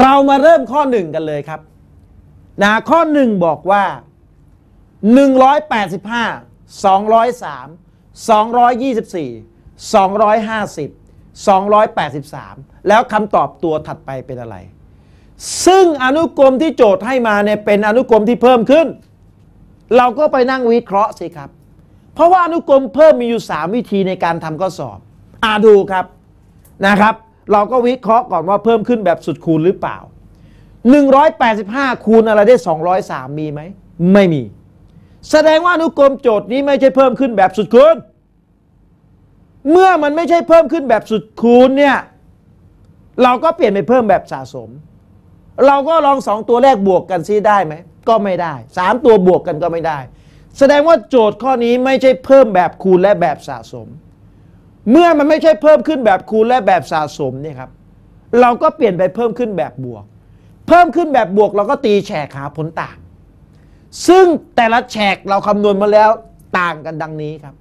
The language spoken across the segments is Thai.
เรามาเริ่มข้อหนึ่งกันเลยครับนะข้อหนึ่งบอกว่า 185 203 224 250 283 แล้วคำตอบตัวถัดไปเป็นอะไร ซึ่งอนุกรมที่โจทย์ให้มาเนี่ยเป็นอนุกรมที่เพิ่มขึ้น เราก็ไปนั่งวิเคราะห์สิครับ เพราะว่าอนุกรมเพิ่มมีอยู่ 3 วิธีในการทำข้อสอบ อ่าดูครับนะครับ เราก็วิเคราะห์ก่อนว่าเพิ่มขึ้นแบบสุดคูณหรือเปล่า 185 คูณอะไรได้ 203 มีไหม ไม่มี แสดงว่าอนุกรมโจทย์นี้ไม่ใช่เพิ่มขึ้นแบบสุดคูณ เมื่อมันไม่ใช่เพิ่มขึ้นแบบสุดคูณเนี่ย เราก็เปลี่ยนไปเพิ่มแบบสะสม เราก็ลองสองตัวแรกบวกกันซิได้ไหม ก็ไม่ได้สามตัวบวกกันก็ไม่ได้ แสดงว่าโจทย์ข้อนี้ไม่ใช่เพิ่มแบบคูณและแบบสะสม เมื่อมันไม่ใช่เพิ่มขึ้นแบบคูณและแบบสะสมเนี่ยครับ เราก็เปลี่ยนไปเพิ่มขึ้นแบบบวก เพิ่มขึ้นแบบบวกเราก็ตีแฉกหาผลต่าง ซึ่งแต่ละแฉกเราคำนวณมาแล้วต่างกันดังนี้ครับ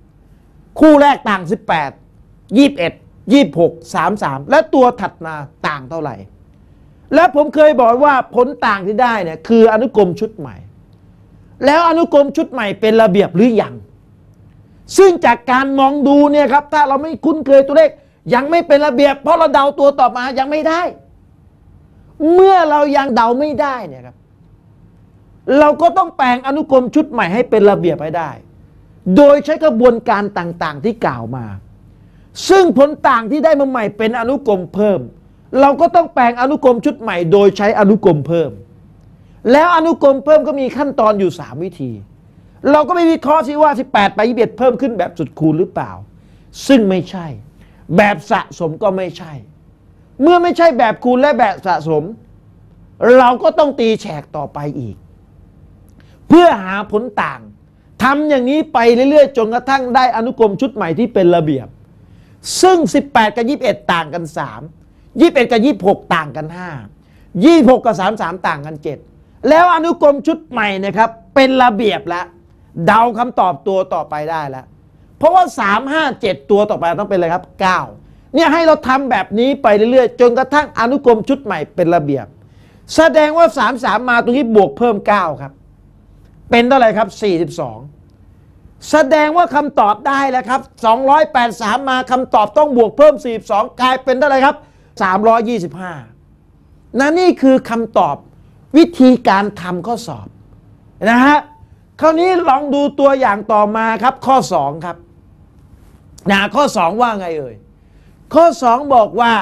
คู่แรกต่าง 18 21 26 33 และตัวถัดมาต่างเท่าไหร่ และผมเคยบอกว่าผลต่างที่ได้เนี่ยคืออนุกรมชุดใหม่ แล้วอนุกรมชุดใหม่เป็นระเบียบหรือยัง ซึ่งจากการมองดูเนี่ยครับ ถ้าเราไม่คุ้นเคยตัวเลข ยังไม่เป็นระเบียบ เพราะเราเดาตัวต่อมายังไม่ได้ เมื่อเรายังเดาไม่ได้เนี่ยครับ เราก็ต้องแปลงอนุกรมชุดใหม่ให้เป็นระเบียบให้ได้ โดยใช้กระบวนการต่างๆที่กล่าวมา ซึ่งผลต่างที่ได้มาใหม่เป็นอนุกรมเพิ่ม เราก็ต้องแปลงอนุกรมชุดใหม่ โดยใช้อนุกรมเพิ่ม แล้วอนุกรมเพิ่มก็มีขั้นตอนอยู่ 3 วิธี เราก็ไม่วิเคราะห์สิว่า 18 ไป 21 เพิ่มขึ้นแบบสุดคูณหรือเปล่า ซึ่งไม่ใช่ แบบสะสมก็ไม่ใช่ เมื่อไม่ใช่แบบคูณและแบบสะสม เราก็ต้องตีแฉกต่อไปอีก เพื่อหาผลต่างทำอย่างนี้ไปเรื่อยๆ จนกระทั่งได้อนุกรมชุดใหม่ที่เป็นระเบียบ ซึ่ง 18 กับ 21 ต่างกัน 3 21 กับ 26 ต่างกัน 5 26 กับ 33 ต่างกัน 7 แล้วอนุกรมชุดใหม่นะครับ เป็นระเบียบแล้ว เดาคำตอบตัวต่อไปได้แล้ว เพราะว่า 3 5 7 ตัวต่อไปต้องเป็นอะไรครับ 9 เนี่ยให้เราทำแบบนี้ไปเรื่อยๆ จนกระทั่งอนุกรมชุดใหม่เป็นระเบียบ แสดงว่า 3 3 มาตรงนี้บวกเพิ่ม 9 ครับ เป็นเท่าไหร่ครับ 42 แสดงว่าคำตอบได้แล้วครับ 283 มาคำตอบต้องบวกเพิ่ม 42 กลายเป็นเท่าไหร่ครับ 325นั่นนี่คือคำตอบวิธีการทำข้อสอบนะฮะ คราวนี้ลองดูตัวอย่างต่อมาครับข้อ 2 ครับนะข้อ 2 ว่าไงเอ่ย ข้อ 2 บอกว่า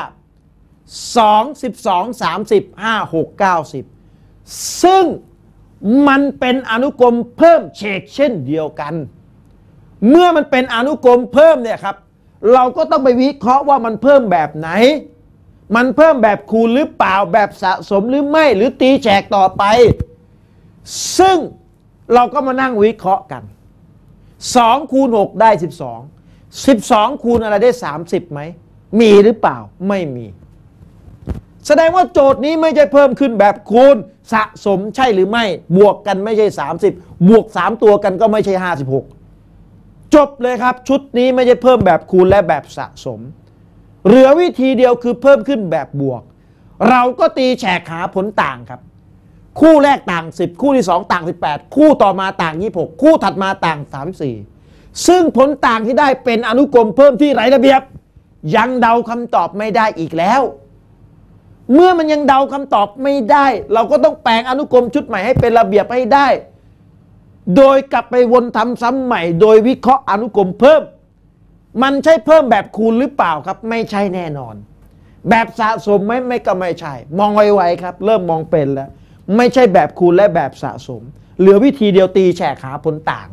2 12 30 5 6 9 10ซึ่งมันเป็นอนุกรมเพิ่มเฉกเช่นเดียวกัน เมื่อมันเป็นอนุกรมเพิ่มเนี่ยครับ เราก็ต้องไปวิเคราะห์ว่ามันเพิ่มแบบไหน มันเพิ่มแบบคูณหรือเปล่าแบบสะสมหรือไม่หรือตีแฉกต่อไป ซึ่ง เราก็มานั่งวิเคราะห์กัน2คูณ6ได้ 12 12 คูณอะไรได้ 30ไหม มีหรือเปล่าไม่มี แสดงว่าโจทย์นี้ไม่ใช่เพิ่มขึ้นแบบคูณสะสมใช่หรือไม่ บวกกันไม่ใช่ 30 บวก 3 ตัวกันก็ไม่ใช่ 56 จบเลยครับ ชุดนี้ไม่ใช่เพิ่มแบบคูณและแบบสะสม เหลือวิธีเดียวคือเพิ่มขึ้นแบบบวก เราก็ตีแฉกหาผลต่างครับ คู่แรกต่าง 10 คู่ที่ 2 ต่าง 18 คู่ต่อมาต่าง 26 คู่ถัดมาต่าง 34 ซึ่งผลต่างที่ได้เป็นอนุกรมเพิ่มที่ไรระเบียบ ยังเดาคำตอบไม่ได้อีกแล้ว เมื่อมันยังเดาคำตอบไม่ได้ เราก็ต้องแปลงอนุกรมชุดใหม่ให้เป็นระเบียบให้ได้ โดยกลับไปวนทำซ้ำใหม่ โดยวิเคราะห์อนุกรมเพิ่ม มันใช่เพิ่มแบบคูณหรือเปล่าครับ ไม่ใช่แน่นอน แบบสะสมไหมไม่ก็ไม่ใช่ มองไวๆครับ เริ่มมองเป็นแล้ว ไม่ใช่แบบคูณและแบบสะสม เหลือวิธีเดียวตีแฉกหาผลต่าง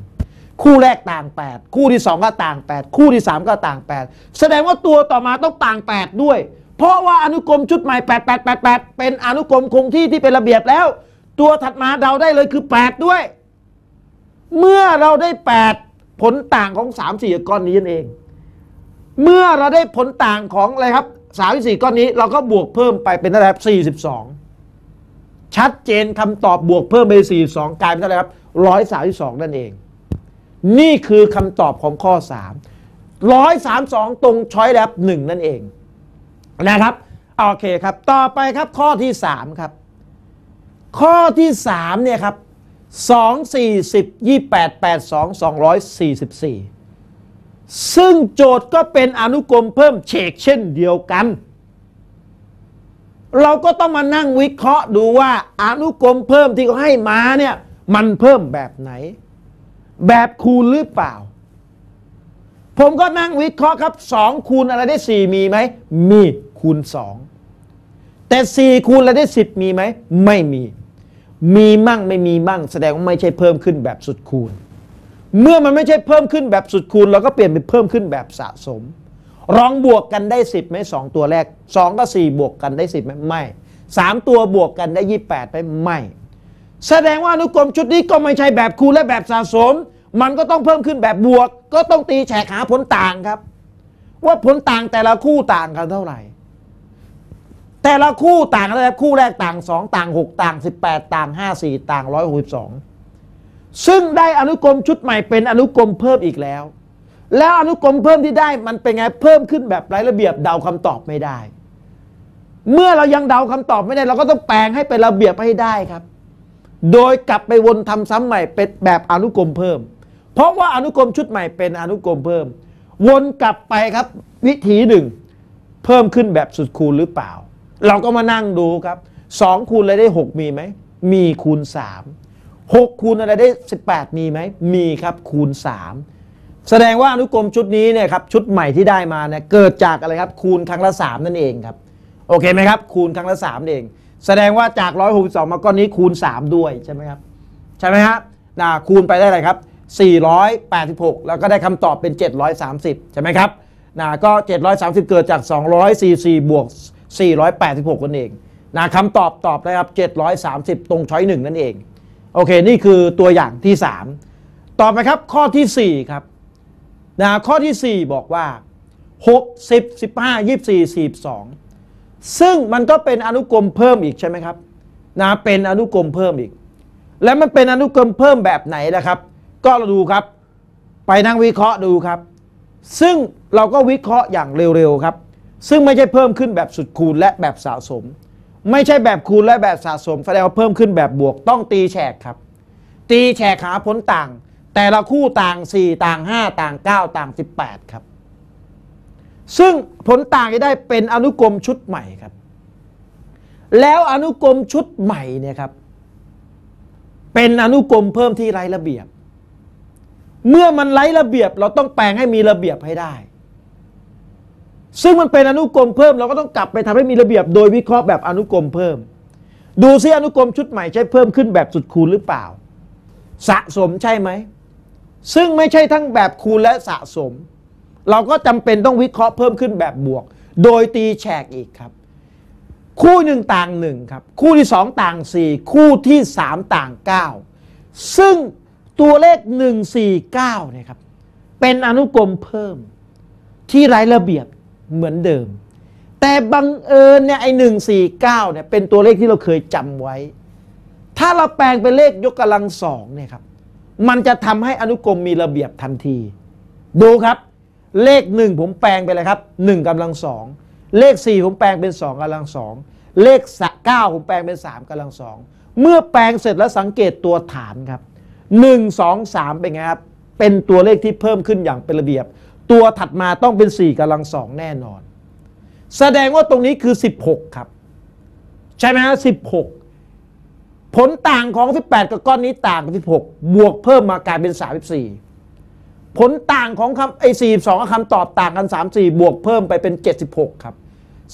คู่แรกต่าง 8 คู่ที่ 2 ก็ต่าง 8 คู่ที่ 3 ก็ต่าง 8 แสดงว่าตัวต่อมาต้องต่าง 8 ด้วย เพราะว่าอนุกรมชุดใหม่ 8 8 8 8 เป็นอนุกรมคงที่ที่เป็นระเบียบแล้ว ตัวถัดมาเดาได้เลยคือ 8 ด้วย เมื่อเราได้ 8 ผลต่างของ 3 4 ก้อนนี้นั่นเอง เมื่อเราได้ผลต่างของอะไรครับสามสี่ก้อนนี้เราก็บวกเพิ่มไปเป็นไร่ครับสี่สิบสอง ชัดเจนคำตอบบวกเพิ่มไปสี่สองกลายเป็นเท่าไหร่ครับร้อยสามสิบสองนั่นเอง นี่คือคำตอบของข้อสามร้อยสามสองตรงช้อยแลบหนึ่งนั่นเองนะครับโอเคครับ ต่อไปครับข้อที่ 3 ครับ ข้อที่3เนี่ยครับ2 40 28 82 244 ซึ่งโจทย์ก็เป็นอนุกรมเพิ่มเฉกเช่นเดียวกัน เราก็ต้องมานั่งวิเคราะห์ดูว่าอนุกรมเพิ่มที่เขาให้มาเนี่ย มันเพิ่มแบบไหน แบบคูณหรือเปล่า ผมก็นั่งวิเคราะห์ครับ2คูณอะไรได้4มีไหมมีคูณ2แต่4คูณอะไรได้10มีไหมไม่มี มีมั่งไม่มีมั่ง แสดงว่าไม่ใช่เพิ่มขึ้นแบบสุดคูณ เมื่อมันไม่ใช่เพิ่มขึ้นแบบสุดคูณ เราก็เปลี่ยนเป็นเพิ่มขึ้นแบบสะสม ลองบวกกันได้ 10ไหมสองตัวแรก 2กับ4บวกกันได้ 10ไหมไม่ 3 ตัวบวกกันได้ 28ไหมไม่ แสดงว่าอนุกรมชุดนี้ก็ไม่ใช่แบบคูณและแบบสะสม มันก็ต้องเพิ่มขึ้นแบบบวก ก็ต้องตีแฉกหาผลต่างครับ ว่าผลต่างแต่ละคู่ต่างกันเท่าไหร่ แต่ละคู่ต่างกันนะครับคู่แรกต่าง 2 ต่าง 6 ต่าง 18 ต่าง 5 4 ต่าง 162 ซึ่งได้อนุกรมชุดใหม่เป็นอนุกรมเพิ่มอีกแล้ว แล้วอนุกรมเพิ่มที่ได้มันเป็นไงเพิ่มขึ้นแบบไร้ระเบียบเดาคำตอบไม่ได้ เมื่อเรายังเดาคำตอบไม่ได้ เราก็ต้องแปลงให้เป็นระเบียบให้ได้ครับ โดยกลับไปวนทำซ้ำใหม่เป็นแบบอนุกรมเพิ่ม เพราะว่าอนุกรมชุดใหม่เป็นอนุกรมเพิ่ม วนกลับไปครับ วิธีหนึ่งเพิ่มขึ้นแบบสุดคูณหรือเปล่า เราก็มานั่งดูครับสองคูณอะไรได้ 6 มีไหมมีคูณ 3 6 คูณอะไรได้ 18 มีไหมมีครับคูณ 3 แสดงว่าอนุกรมชุดนี้เนี่ยครับชุดใหม่ที่ได้มาเนี่ยเกิดจากอะไรครับคูณครั้งละ 3 นั่นเองครับโอเคไหมครับคูณครั้งละ3นั่นเอง แสดงว่าจาก 162 มาก้อนนี้คูณ 3 ด้วยใช่ไหมครับใช่ไหมฮะนะคูณไปได้อะไรครับ 486 แล้วก็ได้คำตอบเป็น 730 ใช่ไหมครับนะก็ 730 เกิดจาก 244 บวก 486นั่นเองนะคำตอบตอบได้ครับ 730 ตรงช้อยหนึ่งนั่นเอง โอเค นี่คือตัวอย่างที่ 3 ต่อไปครับข้อทีสี่4 ครับ นะข้อทีสี่ 4 บอกว่า 6 10 15 24 42 ซึ่งมันก็เป็นอนุกรมเพิ่มอีกใช่ไหมครับนะเป็นอนุกรมเพิ่มอีก แล้วมันเป็นอนุกรมเพิ่มแบบไหนนะครับ ก็เราดูครับ ไปนั่งวิเคราะห์ดูครับ ซึ่งเราก็วิเคราะห์อย่างเร็วๆครับ ซึ่งไม่ใช่เพิ่มขึ้นแบบสุดคูณและแบบสะสม ไม่ใช่แบบคูณและแบบสะสมแสดงว่าเพิ่มขึ้นแบบบวกต้องตีแฉกครับ ตีแฉกหาผลต่าง แต่ละคู่ต่าง 4 ต่าง 5 ต่าง 9 ต่าง 18 ครับ ซึ่งผลต่างจะได้เป็นอนุกรมชุดใหม่ครับ แล้วอนุกรมชุดใหม่เนี่ยครับ เป็นอนุกรมเพิ่มที่ไร้ระเบียบ เมื่อมันไร้ระเบียบเราต้องแปลงให้มีระเบียบให้ได้ ซึ่งมันเป็นอนุกรมเพิ่มเราก็ต้องกลับไปทำให้มีระเบียบ โดยวิเคราะห์แบบอนุกรมเพิ่ม ดูซิอนุกรมชุดใหม่ใช้เพิ่มขึ้นแบบสุดคูณหรือเปล่า สะสมใช่ไหม ซึ่งไม่ใช่ทั้งแบบคูณและสะสม เราก็จำเป็นต้องวิเคราะห์เพิ่มขึ้นแบบบวก โดยตีแฉกอีกครับ คู่หนึ่งต่างหนึ่งครับ คู่ที่สองต่างสี่คู่ที่สามต่างเก้าซึ่งตัวเลขหนึ่งสี่เก้าเนี่ยครับเป็นอนุกรมเพิ่มที่ไร้ระเบียบเหมือนเดิม แต่บังเอิญเนี่ยไอ้หนึ่งสี่เก้าเนี่ยเป็นตัวเลขที่เราเคยจำไว้ ถ้าเราแปลงเป็นเลขยกกำลังสองเนี่ยครับ มันจะทำให้อนุกรมมีระเบียบทันที ดูครับ เลขหนึ่งผมแปลงไปเลยครับหนึ่งกำลังสองเลขสี่ผมแปลงเป็นสองกำลังสองเลขเก้าผมแปลงเป็นสามกำลังสองเมื่อแปลงเสร็จแล้วสังเกตตัวฐานครับหนึ่งสองสามเป็นไงครับ เป็นตัวเลขที่เพิ่มขึ้นอย่างเป็นระเบียบ ตัวถัดมาต้องเป็นสี่กำลังสองแน่นอน แสดงว่าตรงนี้คือ16ครับ ใช่ไหมฮะ16 ผลต่างของ 18 กับก้อนนี้ต่างกับ16 บวกเพิ่มมากลายเป็น 34 ผลต่างของคำไอ้42กับคำตอบต่างกัน 34 บวกเพิ่มไปเป็น 76 ครับ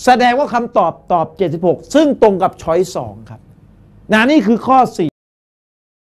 แสดงว่าคำตอบตอบ 76 ซึ่งตรงกับช้อย2ครับนะนี่คือข้อ 4